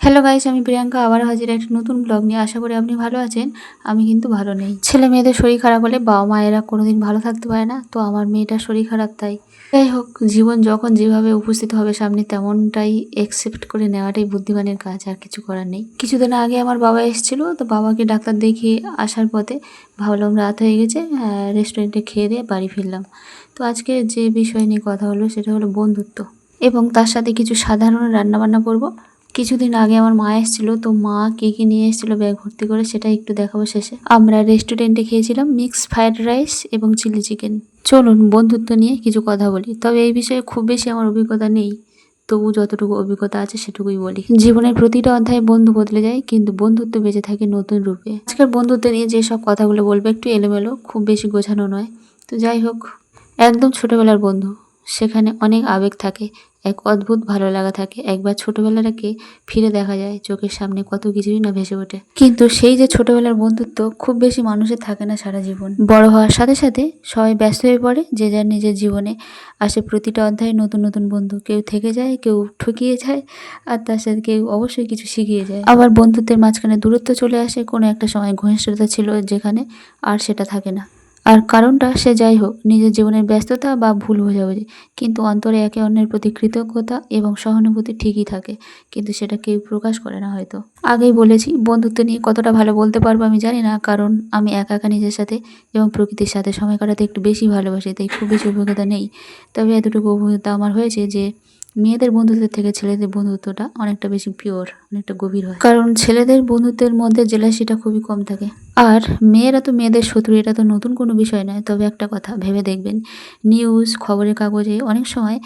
Hello guys আমি প্রিয়াঙ্কা আবার হাজির একটা নতুন ব্লগ নিয়ে। আশা করি আপনি ভালো আছেন। আমি কিন্তু ভালো নেই। ছেলে মেয়েদের শরীর খারাপ হলে বাবা মায়েরা কোনোদিন ভালো থাকতে পারে না, তো আমার মেয়েটার শরীর খারাপ তাই। যাই হোক, জীবন যখন যেভাবে উপস্থিত হবে সামনে, তেমনটাই একসেপ্ট করে নেওয়াটাই বুদ্ধিমানের কাজ, আর কিছু করার নেই। কিছুদিন আগে আমার বাবা এসেছিল, তো বাবাকে ডাক্তার দেখিয়ে আসার পথে ভাবলাম রাত হয়ে গেছে রেস্টুরেন্টে খেয়ে দিয়ে বাড়ি ফিরলাম। তো আজকে যে বিষয় নিয়ে কথা হলো, সেটা হলো বন্ধুত্ব। এবং তার সাথে কিছু সাধারণ রান্নাবান্না করব। কিছুদিন আগে আমার মা এসেছিল, তো মা কে কি নিয়ে এসেছিল ব্যাগ ভর্তি করে সেটা একটু দেখাবো শেষে। আমরা রেস্টুরেন্টে খেয়েছিলাম মিক্স ফ্রাইড রাইস এবং চিলি চিকেন চলুন বন্ধুত্ব নিয়ে কিছু কথা বলি। তবে এই বিষয়ে খুব বেশি আমার অভিজ্ঞতা নেই, তবু যতটুকু অভিজ্ঞতা আছে সেটুকুই বলি। জীবনের প্রতিটা অধ্যায়ে বন্ধু বদলে যায়, কিন্তু বন্ধুত্ব বেঁচে থাকে নতুন রূপে। আজকের বন্ধুত্ব নিয়ে যেসব কথাগুলো বলব একটু এলোমেলো, খুব বেশি গোছানো নয়। তো যাই হোক, একদম ছোটবেলার বন্ধু। সেখানে অনেক আবেগ থাকে, এক অদ্ভুত ভালো লাগা থাকে। একবার ছোটবেলাটাকে ফিরে দেখা যায়, চোখের সামনে কত কিছুই না ভেসে ওঠে। কিন্তু সেই যে ছোটবেলার বন্ধুত্ব খুব বেশি মানুষের থাকে না সারা জীবন। বড় হওয়ার সাথে সাথে সবাই ব্যস্ত হয়ে পড়ে, যে যার নিজের জীবনে আসে প্রতিটা অধ্যায়ে নতুন নতুন বন্ধু। কেউ থেকে যায়, কেউ ঠকিয়ে যায়, আর তার সাথে কেউ অবশ্যই কিছু শিখিয়ে যায়। আবার বন্ধুত্বের মাঝখানে দূরত্ব চলে আসে, কোনো একটা সময় ঘনিষ্ঠতা ছিল যেখানে আর সেটা থাকে না। আর কারণটা সে যাই হোক, নিজের জীবনের ব্যস্ততা বা ভুল বোঝাবুঝি। কিন্তু অন্তরে একে অন্যের প্রতি কৃতজ্ঞতা এবং সহানুভূতি ঠিকই থাকে, কিন্তু সেটা কেউ প্রকাশ করে না হয়তো। আগেই বলেছি, বন্ধুত্ব নিয়ে কতটা ভালো বলতে পারব আমি জানি না, কারণ আমি একা একা নিজের সাথে এবং প্রকৃতির সাথে সময় কাটাতে একটু বেশি ভালোবাসি, তাই খুব বেশি অভিজ্ঞতা নেই। তবে এতটুকু অভিজ্ঞতা আমার হয়েছে যে মেয়েদের বন্ধুত্বের থেকে ছেলেদের বন্ধুত্বটা অনেকটা বেশি পিওর অনেকটা গভীর হয়। কারণ ছেলেদের বন্ধুত্বের মধ্যে জেলাসিটা খুবই কম থাকে। আর মেয়েরা তো মেয়েদের শত্রু, এটা তো নতুন কোনো বিষয় নয়। তবে একটা কথা, ভেবে দেখবেন নিউজ খবরের কাগজে অনেক সময়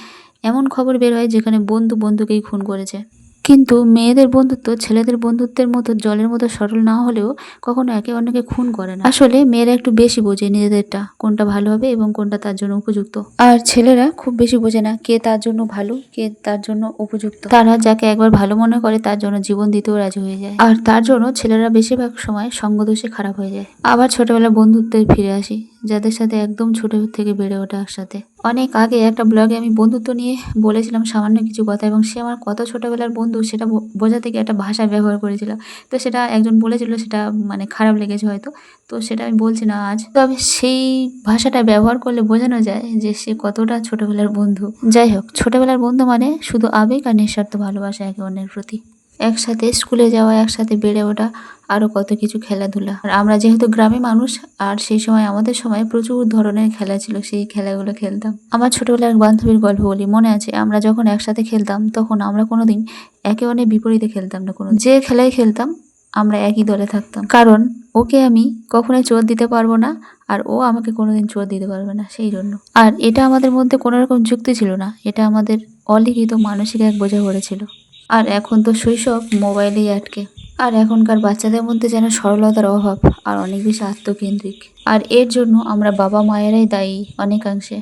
এমন খবর বের হয় যেখানে বন্ধু বন্ধুকেই খুন করেছে। কিন্তু মেয়েদের বন্ধুত্ব ছেলেদের বন্ধুত্বের মতো জলের মতো সরল না হলেও কখনো একে অন্যকে খুন করে না। আসলে মেয়েরা একটু বেশি বোঝে নিজেদেরটা, কোনটা ভালো হবে এবং কোনটা তার জন্য উপযুক্ত। আর ছেলেরা খুব বেশি বোঝে না কে তার জন্য ভালো, কে তার জন্য উপযুক্ত। তারা যাকে একবার ভালো মনে করে তার জন্য জীবন দিতেও রাজি হয়ে যায়। আর তার জন্য ছেলেরা বেশিরভাগ সময় সঙ্গদোষে খারাপ হয়ে যায়। আবার ছোটবেলার বন্ধুত্বে ফিরে আসি। যাদের সাথে একদম ছোট থেকে বেড়ে ওঠা একসাথে। অনেক আগে একটা ব্লগে আমি বন্ধুত্ব নিয়ে বলেছিলাম সামান্য কিছু কথা এবং সে আমার কত ছোটবেলার বন্ধু, সেটা বোঝাতে গিয়ে একটা ভাষা ব্যবহার করেছিল। তো সেটা একজন বলেছিল, সেটা মানে খারাপ লেগেছে হয়তো। তো সেটা আমি বলছি না আজ। তবে সেই ভাষাটা ব্যবহার করলে বোঝানো যায় যে সে কতটা ছোটবেলার বন্ধু। যাই হোক, ছোটবেলার বন্ধু মানে শুধু আবেগ আর নিঃস্বার্থ ভালোবাসা একে অন্যের প্রতি। একসাথে স্কুলে যাওয়া, একসাথে বেড়ে ওঠা আরও কত কিছু খেলাধুলা। আর আমরা যেহেতু গ্রামে মানুষ, আর সেই সময় আমাদের সময় প্রচুর ধরনের খেলা ছিল, সেই খেলাগুলো খেলতাম। আমার ছোটবেলার এক বান্ধবীর গল্প বলি, মনে আছে, আমরা যখন একসাথে খেলতাম, তখন আমরা কোনো দিন একে অন্যের বিপরীতে খেলতাম না কোনো যে খেলাই খেলতাম, আমরা একই দলে থাকতাম। কারণ ওকে আমি কখনোই চোর দিতে পারব না, আর ও আমাকে কোনোদিন চোর দিতে পারবে না, সেই জন্য। আর এটা আমাদের মধ্যে কোনো রকম যুক্তি ছিল না, এটা আমাদের অলিখিত মানসিক এক বোঝা পড়েছিল। আর এখন তো শৈশব মোবাইলেই আটকে। আর এখনকার বাচ্চাদের মধ্যে যেন সরলতার অভাব আর অনেক বেশি আত্মকেন্দ্রিক। আর এর জন্য আমরা বাবা মায়েরাই দায়ী অনেকাংশে।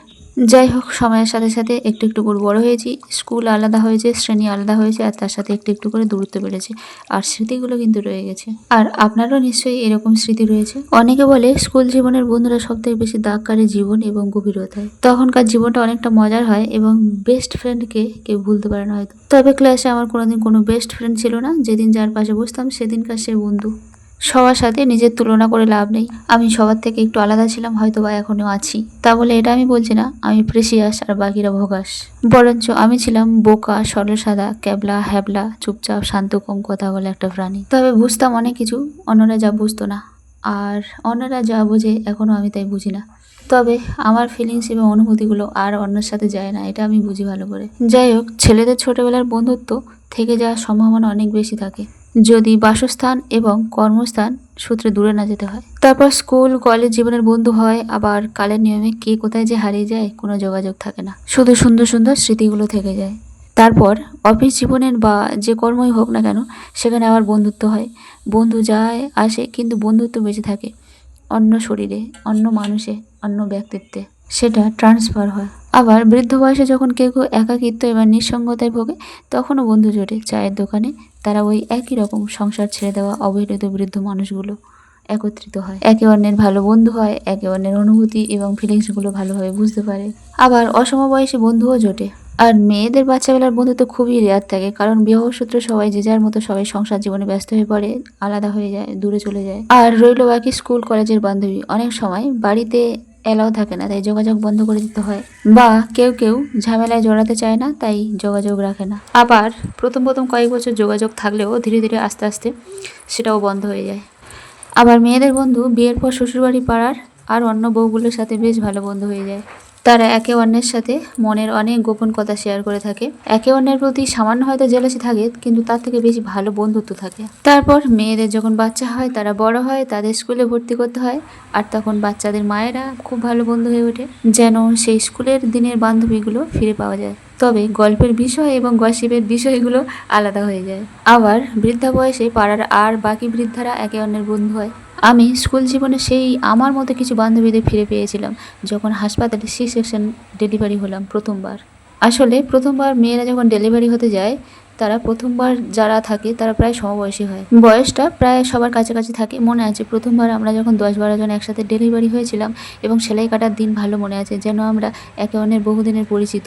যাই হোক সময়ের সাথে সাথে একটু একটু করে বড় হয়েছি। স্কুল আলাদা হয়েছে, শ্রেণি আলাদা হয়েছে, আর তার সাথে একটু একটু করে দূরত্ব বেড়েছে। আর স্মৃতিগুলো কিন্তু রয়ে গেছে। আর আপনারও নিশ্চয়ই এরকম স্মৃতি রয়েছে। অনেকে বলে, স্কুল জীবনের বন্ধুরা সব থেকে বেশি দাগ কাটে জীবন এবং গভীরতায়। তখনকার জীবনটা অনেকটা মজার হয় এবং বেস্ট ফ্রেন্ডকে কেউ ভুলতে পারে না হয়তো। তবে ক্লাসে আমার কোনোদিন কোনো বেস্ট ফ্রেন্ড ছিল না। যেদিন যার পাশে বসতাম, সেদিনকার সে বন্ধু। সবার সাথে নিজের তুলনা করে লাভ নেই। আমি সবার থেকে একটু আলাদা ছিলাম হয়তো বা এখনও আছি। তা বলে এটা আমি বলছি না, আমি প্রেসিয়াস আর বাকিরা ভোগাস। বরঞ্চ আমি ছিলাম বোকা, সরল, সাদা, ক্যাবলা, হ্যাবলা, চুপচাপ, শান্ত, কম কথা বলে একটা প্রাণী। তবে বুঝতাম অনেক কিছু, অন্যরা যা বুঝতো না। আর অন্যরা যা বোঝে এখনও আমি তাই বুঝি না। তবে আমার ফিলিংস এবং অনুভূতিগুলো আর অন্যের সাথে যায় না, এটা আমি বুঝি ভালো করে। যাই হোক, ছেলেদের ছোটবেলার বন্ধুত্ব থেকে যাওয়ার সম্ভাবনা অনেক বেশি থাকে। যদি বাসস্থান এবং কর্মস্থান সূত্রে দূরে না যেতে হয়। তারপর স্কুল, কলেজ জীবনের বন্ধু হয়, আবার কালের নিয়মে কে কোথায় যে হারিয়ে যায়, কোনো যোগাযোগ থাকে না। শুধু সুন্দর সুন্দর স্মৃতিগুলো থেকে যায়। তারপর অফিস জীবনের বা যে কর্মই হোক না কেন, সেখানে আবার বন্ধুত্ব হয়। বন্ধু যায়, আসে, কিন্তু বন্ধুত্ব বেঁচে থাকে অন্য শরীরে, অন্য মানুষে, অন্য ব্যক্তিত্বে। সেটা ট্রান্সফার হয়। আবার বৃদ্ধ বয়সে যখন কেউ কেউ একাকিত্ব এবার নিঃসঙ্গতায় ভোগে, তখনও বন্ধু জোটে চায়ের দোকানে তারা ওই একই রকম সংসার ছেড়ে দেওয়া অবহেলিত বৃদ্ধ মানুষগুলো একত্রিত হয়। একে অন্যের ভালো বন্ধু হয়, একে অন্যের অনুভূতি এবং ফিলিংসগুলো ভালোভাবে বুঝতে পারে। আবার অসমবয়সী বন্ধুও জোটে। আর মেয়েদের বাচ্চাবেলার বন্ধু তো খুবই রেয়ার থাকে, কারণ বিবাহ সূত্রে সবাই যে যার মতো সবাই সংসার জীবনে ব্যস্ত হয়ে পড়ে, আলাদা হয়ে যায়, দূরে চলে যায়। আর রইল বাকি স্কুল, কলেজের বান্ধবী। অনেক সময় বাড়িতে এলাও থাকে না, তাই যোগাযোগ বন্ধ করে দিতে হয়। বা কেউ কেউ ঝামেলায় জড়াতে চায় না, তাই যোগাযোগ রাখে না। আবার প্রথম প্রথম কয়েক বছর যোগাযোগ থাকলেও ধীরে ধীরে আস্তে আস্তে সেটাও বন্ধ হয়ে যায়। আবার মেয়েদের বন্ধু বিয়ের পর শ্বশুরবাড়ি পাড়ার আর অন্য বউগুলোর সাথে বেশ ভালো বন্ধু হয়ে যায়। তারা একে অন্যের সাথে মনের অনেক গোপন কথা শেয়ার করে থাকে। একে অন্যের প্রতি সামান্য হয়তো জেলাসি থাকে, কিন্তু তার থেকে বেশি ভালো বন্ধুত্ব থাকে। তারপর মেয়েদের যখন বাচ্চা হয়, তারা বড় হয়, তাদের স্কুলে ভর্তি করতে হয়, আর তখন বাচ্চাদের মায়েরা খুব ভালো বন্ধু হয়ে ওঠে, যেন সেই স্কুলের দিনের বান্ধবীগুলো ফিরে পাওয়া যায়। তবে গল্পের বিষয় এবং গসিপের বিষয়গুলো আলাদা হয়ে যায়। আবার বৃদ্ধা বয়সে পাড়ার আর বাকি বৃদ্ধারা একে অন্যের বন্ধু হয়। আমি স্কুল জীবনে সেই আমার মতো কিছু বান্ধবীদের ফিরে পেয়েছিলাম যখন হাসপাতালে সি সেকশন ডেলিভারি হলাম প্রথমবার। আসলে প্রথমবার মেয়েরা যখন ডেলিভারি হতে যায় তারা প্রথমবার যারা থাকে, তারা প্রায় সমবয়সী হয়। বয়সটা প্রায় সবার কাছাকাছি থাকে, মনে আছে। প্রথমবার আমরা যখন দশ বারো জন একসাথে ডেলিভারি হয়েছিলাম এবং সেলাই কাটার দিন ভালো মনে আছে, যেন আমরা একে অন্যের বহুদিনের পরিচিত।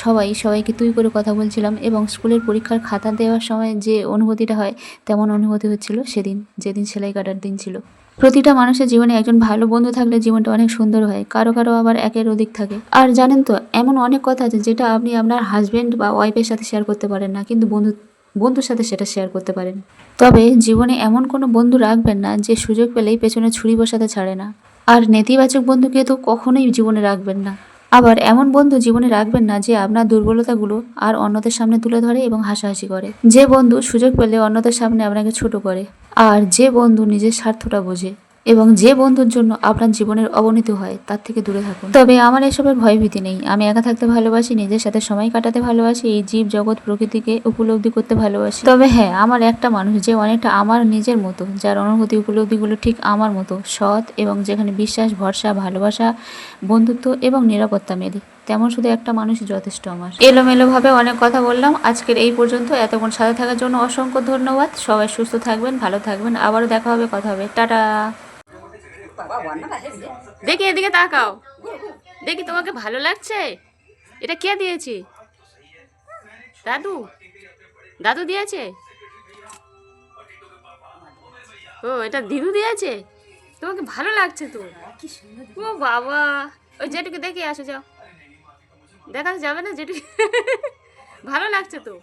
সবাই, সবাইকে তুই করে কথা বলছিলাম এবং স্কুলের পরীক্ষার খাতা দেওয়ার সময় যে অনুভূতিটা হয়, তেমন অনুভূতি হচ্ছিল সেদিন, যেদিন সেলাই কাটার দিন ছিল। প্রতিটা মানুষের জীবনে একজন ভালো বন্ধু থাকলে জীবনটা অনেক সুন্দর হয়, কারও কারও আবার একের অধিক থাকে। আর জানেন তো, এমন অনেক কথা আছে যেটা আপনি আপনার হাজব্যান্ড বা ওয়াইফের সাথে শেয়ার করতে পারেন না, কিন্তু বন্ধু, বন্ধুর সাথে সেটা শেয়ার করতে পারেন। তবে জীবনে এমন কোনো বন্ধু রাখবেন না যে সুযোগ পেলেই পেছনে ছুরি বসাতে ছাড়ে না। আর নেতিবাচক বন্ধুকে তো কখনোই জীবনে রাখবেন না। আবার এমন বন্ধু জীবনে রাখবেন না যে আপনার দুর্বলতাগুলো আর অন্যদের সামনে তুলে ধরে এবং হাসাহাসি করে। যে বন্ধু সুযোগ পেলে অন্যদের সামনে আপনাকে ছোট করে। আর যে বন্ধু নিজের স্বার্থটা বোঝে এবং যে বন্ধুর জন্য আপনার জীবনের অবনতি হয়, তার থেকে দূরে থাকুন। তবে আমার এসবের ভয়ভীতি নেই। আমি একা থাকতে ভালোবাসি, নিজের সাথে সময় কাটাতে ভালোবাসি, এই জীব জগৎ প্রকৃতিকে উপলব্ধি করতে ভালোবাসি। তবে হ্যাঁ আমার একটা মানুষ যে অনেকটা আমার নিজের মতো, যার অনুভূতি উপলব্ধিগুলো ঠিক আমার মতো, সৎ এবং যেখানে বিশ্বাস, ভরসা, ভালোবাসা, বন্ধুত্ব এবং নিরাপত্তা মেলে। তেমন শুধু একটা মানুষই যথেষ্ট আমার। এলোমেলোভাবে অনেক কথা বললাম, আজকের এই পর্যন্ত। এতক্ষণ সাথে থাকার জন্য অসংখ্য ধন্যবাদ। সবাই সুস্থ থাকবেন, ভালো থাকবেন। আবারও দেখা হবে, কথা হবে। টাটা। দেখি এদিকে তাকাও। দেখি তোমাকে ভালো লাগছে? এটা কে দিয়েছে? দাদু? দাদু দিয়েছে? ও, এটা দিদু দিয়েছে? তোমাকে ভালো লাগছে তো? ও বাবা। ওই যেটুকু দেখে আসো, যাও। দেখাতে যাবে না যেটুকু ভালো লাগছে তো।